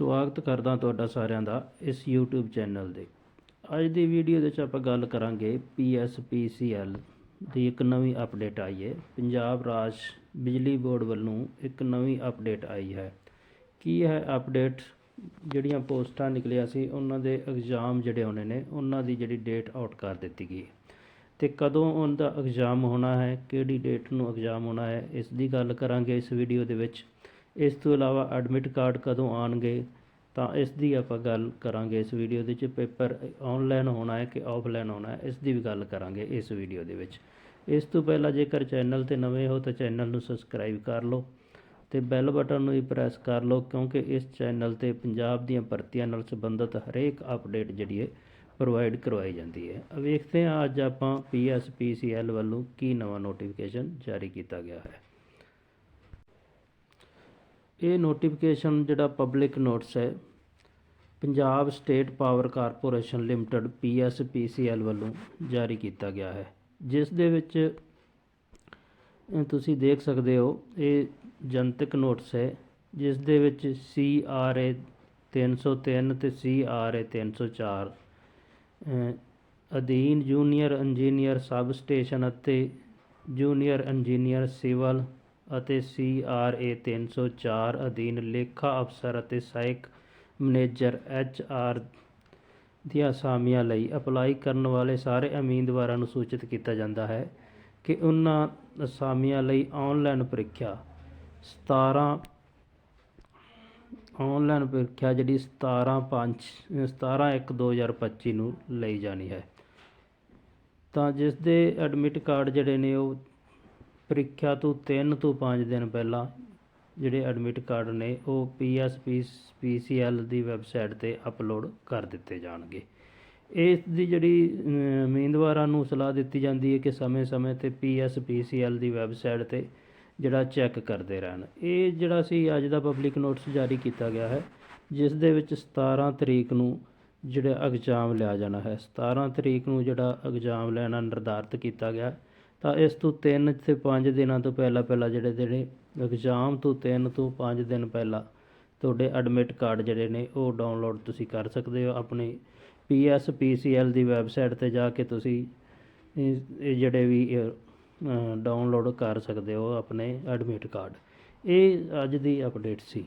ਸਵਾਗਤ ਕਰਦਾ ਤੁਹਾਡਾ ਸਾਰਿਆਂ ਦਾ ਇਸ YouTube ਚੈਨਲ ਦੇ ਅੱਜ ਦੀ ਵੀਡੀਓ ਦੇ ਵਿੱਚ ਆਪਾਂ ਗੱਲ ਕਰਾਂਗੇ PSPCL ਦੀ ਇੱਕ ਨਵੀਂ ਅਪਡੇਟ ਆਈ ਹੈ। ਪੰਜਾਬ ਰਾਜ ਬਿਜਲੀ ਬੋਰਡ ਵੱਲੋਂ ਇੱਕ ਨਵੀਂ ਅਪਡੇਟ ਆਈ ਹੈ। ਕੀ ਹੈ ਅਪਡੇਟ ਜਿਹੜੀਆਂ ਪੋਸਟਾਂ ਨਿਕਲੀਆਂ ਸੀ, ਉਹਨਾਂ ਦੇ ਐਗਜ਼ਾਮ ਜਿਹੜੇ ਹੋਣੇ ਨੇ, ਉਹਨਾਂ ਦੀ ਜਿਹੜੀ ਡੇਟ ਆਊਟ ਕਰ ਦਿੱਤੀ ਗਈ ਹੈ। ਤੇ ਕਦੋਂ ਉਹਨਾਂ ਦਾ ਐਗਜ਼ਾਮ ਹੋਣਾ ਹੈ, ਕਿਹੜੀ ਡੇਟ ਨੂੰ ਐਗਜ਼ਾਮ ਹੋਣਾ ਹੈ, ਇਸ ਦੀ ਗੱਲ ਕਰਾਂਗੇ ਇਸ ਵੀਡੀਓ ਦੇ ਵਿੱਚ। ਇਸ ਤੋਂ ਇਲਾਵਾ ਐਡਮਿਟ ਕਾਰਡ ਕਦੋਂ ਆਣਗੇ ਤਾਂ ਇਸ ਦੀ ਆਪਾਂ ਗੱਲ ਕਰਾਂਗੇ ਇਸ ਵੀਡੀਓ ਦੇ ਵਿੱਚ। ਪੇਪਰ ਆਨਲਾਈਨ ਹੋਣਾ ਹੈ ਕਿ ਆਫਲਾਈਨ ਹੋਣਾ ਹੈ, ਇਸ ਦੀ ਵੀ ਗੱਲ ਕਰਾਂਗੇ ਇਸ ਵੀਡੀਓ ਦੇ ਵਿੱਚ। ਇਸ ਤੋਂ ਪਹਿਲਾਂ ਜੇਕਰ ਚੈਨਲ ਤੇ ਨਵੇਂ ਹੋ ਤਾਂ ਚੈਨਲ ਨੂੰ ਸਬਸਕ੍ਰਾਈਬ ਕਰ ਲਓ ਤੇ ਬੈਲ ਬਟਨ ਨੂੰ ਵੀ ਪ੍ਰੈਸ ਕਰ ਲਓ, ਕਿਉਂਕਿ ਇਸ ਚੈਨਲ ਤੇ ਪੰਜਾਬ ਦੀਆਂ ਭਰਤੀਆਂ ਨਾਲ ਸੰਬੰਧਿਤ ਹਰੇਕ ਅਪਡੇਟ ਜਿਹੜੀ ਹੈ ਪ੍ਰੋਵਾਈਡ ਕਰਵਾਈ ਜਾਂਦੀ ਹੈ। ਵੇਖਦੇ ਹਾਂ ਅੱਜ ਆਪਾਂ PSPCL ਵੱਲੋਂ ਕੀ ਨਵਾਂ ਨੋਟੀਫਿਕੇਸ਼ਨ ਜਾਰੀ ਕੀਤਾ ਗਿਆ ਹੈ। ਇਹ ਨੋਟੀਫਿਕੇਸ਼ਨ ਜਿਹੜਾ ਪਬਲਿਕ ਨੋਟਿਸ ਹੈ Punjab state power corporation limited PSPCL ਵੱਲੋਂ ਜਾਰੀ ਕੀਤਾ ਗਿਆ ਹੈ। ਜਿਸ ਦੇ ਵਿੱਚ ਤੁਸੀਂ ਦੇਖ ਸਕਦੇ ਹੋ ਇਹ ਜਨਤਕ ਨੋਟਿਸ ਹੈ। ਜਿਸ ਦੇ ਵਿੱਚ CRA 303 ਤੇ CRA 304 ਅ, ਅਧੀਨ ਜੂਨੀਅਰ ਇੰਜੀਨੀਅਰ ਸਬ ਸਟੇਸ਼ਨ ਅਤੇ ਜੂਨੀਅਰ ਇੰਜੀਨੀਅਰ ਸਿਵਲ ਅਤੇ ਸੀ ਆਰ CRA 304 ਅਧੀਨ ਲੇਖਾ ਅਫਸਰ ਅਤੇ ਸਹਾਇਕ ਮੈਨੇਜਰ HR ਦੀਆਂ ਅਸਾਮੀਆਂ ਲਈ ਅਪਲਾਈ ਕਰਨ ਵਾਲੇ ਸਾਰੇ ਉਮੀਦਵਾਰਾਂ ਨੂੰ ਸੂਚਿਤ ਕੀਤਾ ਜਾਂਦਾ ਹੈ ਕਿ ਉਹਨਾਂ ਅਸਾਮੀਆਂ ਲਈ ਆਨਲਾਈਨ ਪ੍ਰੀਖਿਆ 17 ਆਨਲਾਈਨ ਪ੍ਰੀਖਿਆ ਜਿਹੜੀ 17 5 17 1 2025 ਨੂੰ ਲਈ ਜਾਣੀ ਹੈ। ਤਾਂ ਜਿਸ ਦੇ ਐਡਮਿਟ ਕਾਰਡ ਜਿਹੜੇ ਨੇ ਉਹ ਪ੍ਰੀਖਿਆ ਤੋਂ 3 ਤੋਂ 5 ਦਿਨ ਪਹਿਲਾਂ ਜਿਹੜੇ ਐਡਮਿਟ ਕਾਰਡ ਨੇ, ਉਹ PSPCL ਦੀ ਵੈਬਸਾਈਟ ਤੇ ਅਪਲੋਡ ਕਰ ਦਿੱਤੇ ਜਾਣਗੇ। ਇਸ ਦੀ ਜਿਹੜੀ ਉਮੀਦਵਾਰਾਂ ਨੂੰ ਸਲਾਹ ਦਿੱਤੀ ਜਾਂਦੀ ਹੈ ਕਿ ਸਮੇਂ-ਸਮੇਂ ਤੇ PSPCL ਦੀ ਵੈਬਸਾਈਟ ਤੇ ਜਿਹੜਾ ਚੈੱਕ ਕਰਦੇ ਰਹਿਣ। ਇਹ ਜਿਹੜਾ ਸੀ, ਅੱਜ ਦਾ ਪਬਲਿਕ ਨੋਟਿਸ ਜਾਰੀ ਕੀਤਾ ਗਿਆ ਹੈ, ਜਿਸ ਦੇ ਵਿੱਚ 17 ਤਰੀਕ ਨੂੰ ਜਿਹੜਾ ਐਗਜ਼ਾਮ ਲਿਆ ਜਾਣਾ ਹੈ। 17 ਤਰੀਕ ਨੂੰ ਜਿਹੜਾ ਐਗਜ਼ਾਮ ਲੈਣਾ ਨਿਰਧਾਰਤ ਕੀਤਾ ਗਿਆ ਤਾਂ ਇਸ ਤੋਂ 3 ਤੇ 5 ਦਿਨਾਂ ਤੋਂ ਪਹਿਲਾਂ ਪਹਿਲਾਂ ਜਿਹੜੇ ਜਿਹੜੇ ਐਗਜ਼ਾਮ ਤੋਂ 3 ਤੋਂ 5 ਦਿਨ ਪਹਿਲਾਂ ਤੁਹਾਡੇ ਐਡਮਿਟ ਕਾਰਡ ਜਿਹੜੇ ਨੇ ਉਹ ਡਾਊਨਲੋਡ ਤੁਸੀਂ ਕਰ ਸਕਦੇ ਹੋ ਆਪਣੀ PSPCL ਦੀ ਵੈਬਸਾਈਟ ਤੇ ਜਾ ਕੇ ਤੁਸੀਂ ਇਹ ਜਿਹੜੇ ਵੀ ਡਾਊਨਲੋਡ ਕਰ ਸਕਦੇ ਹੋ ਆਪਣੇ ਐਡਮਿਟ ਕਾਰਡ ਇਹ ਅੱਜ ਦੀ ਅਪਡੇਟ ਸੀ।